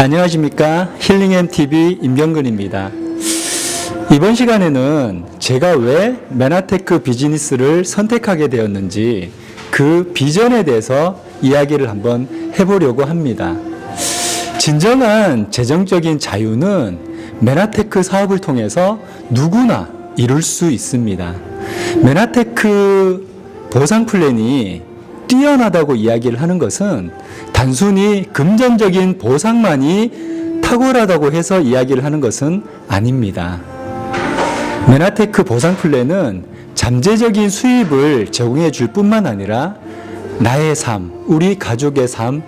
안녕하십니까 힐링앤TV 임경근입니다. 이번 시간에는 제가 왜 메나테크 비즈니스를 선택하게 되었는지 그 비전에 대해서 이야기를 한번 해보려고 합니다. 진정한 재정적인 자유는 메나테크 사업을 통해서 누구나 이룰 수 있습니다. 메나테크 보상 플랜이 뛰어나다고 이야기를 하는 것은 단순히 금전적인 보상만이 탁월하다고 해서 이야기를 하는 것은 아닙니다. 메나테크 보상 플랜은 잠재적인 수입을 제공해 줄 뿐만 아니라 나의 삶, 우리 가족의 삶,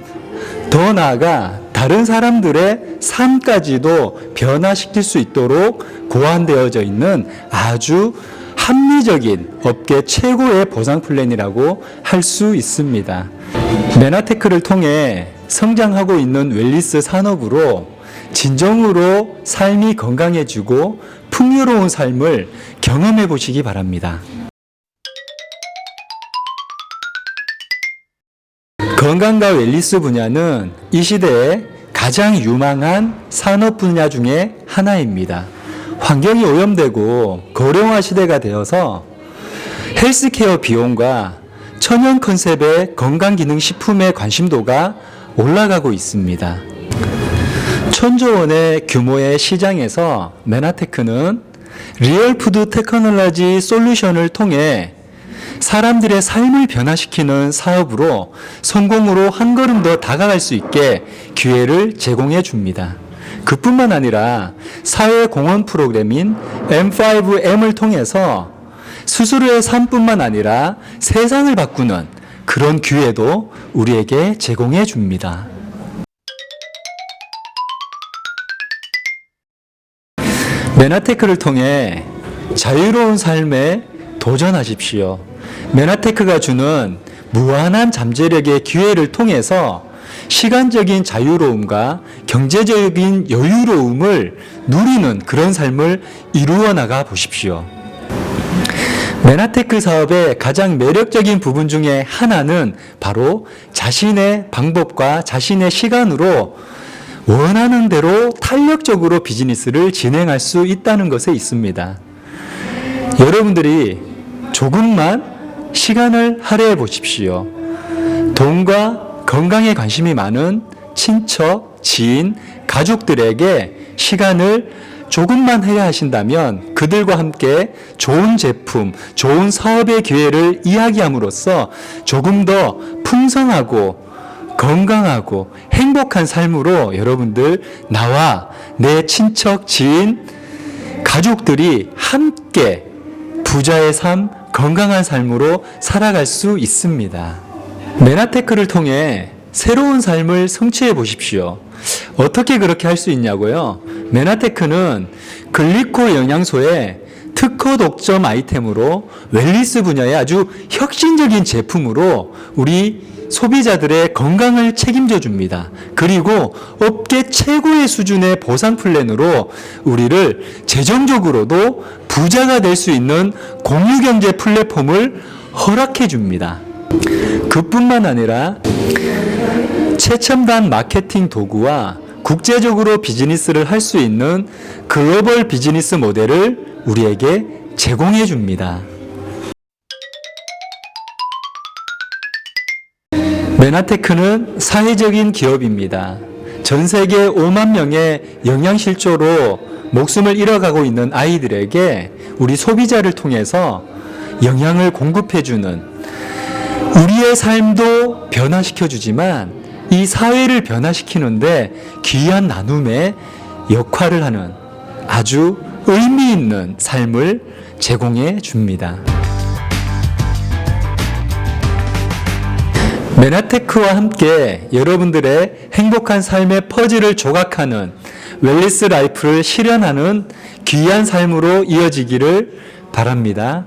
더 나아가 다른 사람들의 삶까지도 변화시킬 수 있도록 고안되어져 있는 아주 합리적인 업계 최고의 보상 플랜이라고 할 수 있습니다. 메나테크를 통해 성장하고 있는 웰리스 산업으로 진정으로 삶이 건강해지고 풍요로운 삶을 경험해 보시기 바랍니다. 건강과 웰리스 분야는 이 시대에 가장 유망한 산업 분야 중에 하나입니다. 환경이 오염되고 고령화 시대가 되어서 헬스케어 비용과 천연 컨셉의 건강기능식품의 관심도가 올라가고 있습니다. 천조 원의 규모의 시장에서 메나테크는 리얼푸드 테크놀로지 솔루션을 통해 사람들의 삶을 변화시키는 사업으로 성공으로 한 걸음 더 다가갈 수 있게 기회를 제공해 줍니다. 그뿐만 아니라 사회 공헌 프로그램인 M5M을 통해서 스스로의 삶뿐만 아니라 세상을 바꾸는 그런 기회도 우리에게 제공해 줍니다. 메나테크를 통해 자유로운 삶에 도전하십시오. 메나테크가 주는 무한한 잠재력의 기회를 통해서 시간적인 자유로움과 경제적인 여유로움을 누리는 그런 삶을 이루어 나가 보십시오. 메나테크 사업의 가장 매력적인 부분 중에 하나는 바로 자신의 방법과 자신의 시간으로 원하는 대로 탄력적으로 비즈니스를 진행할 수 있다는 것에 있습니다. 여러분들이 조금만 시간을 할애해 보십시오. 돈과 건강에 관심이 많은 친척, 지인, 가족들에게 시간을 조금만 해야 하신다면 그들과 함께 좋은 제품, 좋은 사업의 기회를 이야기함으로써 조금 더 풍성하고 건강하고 행복한 삶으로 여러분들 나와 내 친척, 지인, 가족들이 함께 부자의 삶, 건강한 삶으로 살아갈 수 있습니다. 메나테크를 통해 새로운 삶을 성취해 보십시오. 어떻게 그렇게 할 수 있냐고요? 메나테크는 글리코 영양소의 특허 독점 아이템으로 웰리스 분야의 아주 혁신적인 제품으로 우리 소비자들의 건강을 책임져 줍니다. 그리고 업계 최고의 수준의 보상 플랜으로 우리를 재정적으로도 부자가 될 수 있는 공유경제 플랫폼을 허락해 줍니다. 그뿐만 아니라 최첨단 마케팅 도구와 국제적으로 비즈니스를 할 수 있는 글로벌 비즈니스 모델을 우리에게 제공해 줍니다. 메나테크는 사회적인 기업입니다. 전 세계 5만 명의 영양실조로 목숨을 잃어가고 있는 아이들에게 우리 소비자를 통해서 영양을 공급해주는 우리의 삶도 변화시켜 주지만 이 사회를 변화시키는데 귀한 나눔의 역할을 하는 아주 의미 있는 삶을 제공해 줍니다. 메나테크와 함께 여러분들의 행복한 삶의 퍼즐을 조각하는 웰리스 라이프를 실현하는 귀한 삶으로 이어지기를 바랍니다.